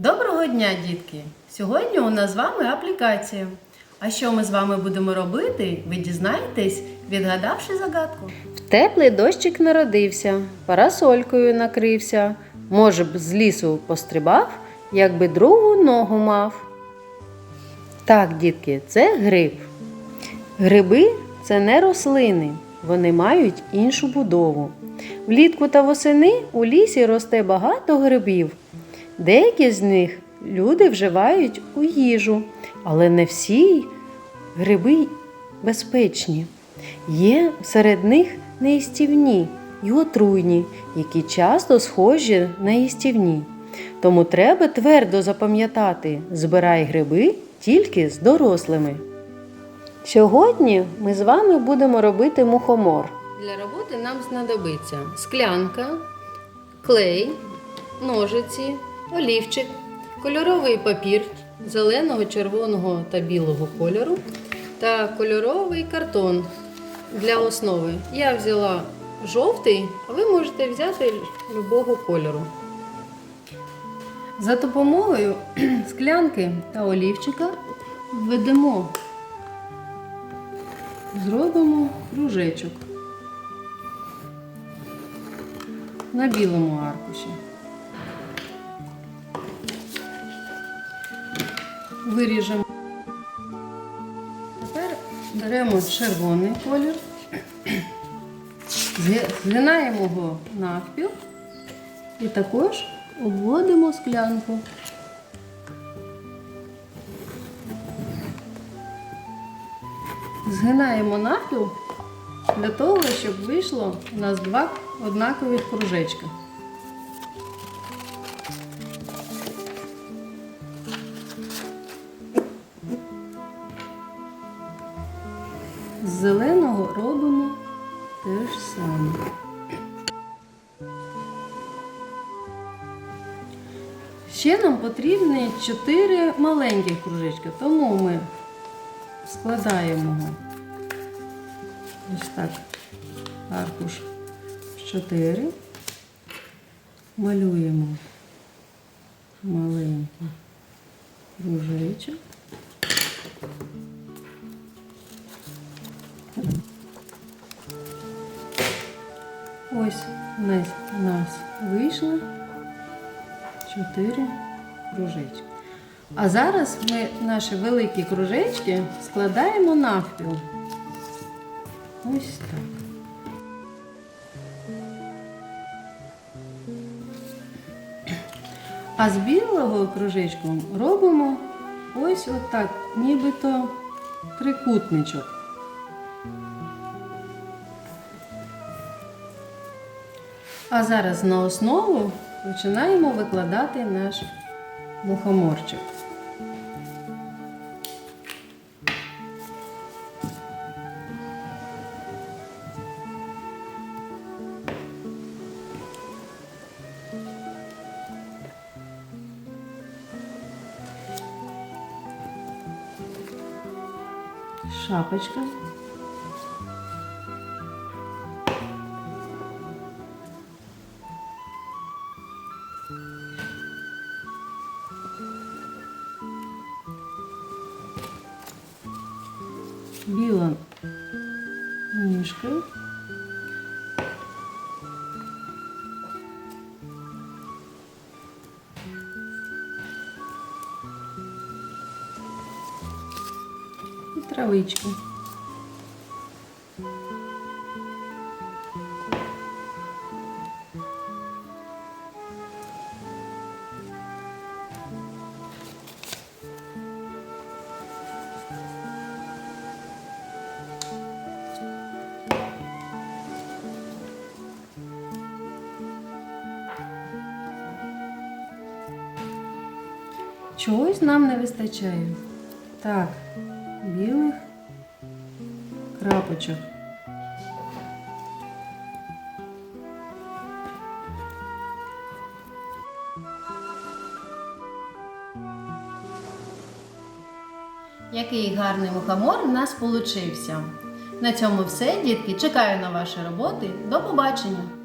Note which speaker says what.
Speaker 1: Доброго дня, дітки! Сьогодні у нас з вами аплікація. А що ми з вами будемо робити, ви дізнаєтесь, відгадавши загадку. В теплий дощик народився, парасолькою накрився. Може б, з лісу пострибав, якби другу ногу мав. Так, дітки, це гриб. Гриби це не рослини, вони мають іншу будову. Влітку та восени у лісі росте багато грибів. Деякі з них люди вживають у їжу, але не всі гриби безпечні. Є серед них неїстівні і отруйні, які часто схожі на їстівні. Тому треба твердо запам'ятати, збирай гриби тільки з дорослими. Сьогодні ми з вами будемо робити мухомор. Для роботи нам знадобиться склянка, клей, ножиці, олівчик, кольоровий папір зеленого, червоного та білого кольору та кольоровий картон для основи. Я взяла жовтий, а ви можете взяти любого кольору. За допомогою склянки та олівчика введемо, зробимо кружечок на білому аркуші. Виріжемо. Тепер беремо червоний колір, згинаємо його навпіл і також обводимо склянку. Згинаємо навпіл для того, щоб вийшло у нас два однакових кружечка. Зеленого робимо те ж саме. Ще нам потрібні 4 маленьких кружечка, тому ми складаємо ось так аркуш 4, малюємо маленький кружечок. Ось у нас, вийшло 4 кружечки. А зараз ми наші великі кружечки складаємо навпіл. Ось так. А з білого кружечку робимо ось отак, нібито трикутничок. А зараз на основу починаємо викладати наш мухоморчик. Шапочка. Біла ніжка. І травичка. Чогось нам не вистачає. Так, білих крапочок. Який гарний мухомор у нас получився. На цьому все, дітки. Чекаю на ваші роботи. До побачення!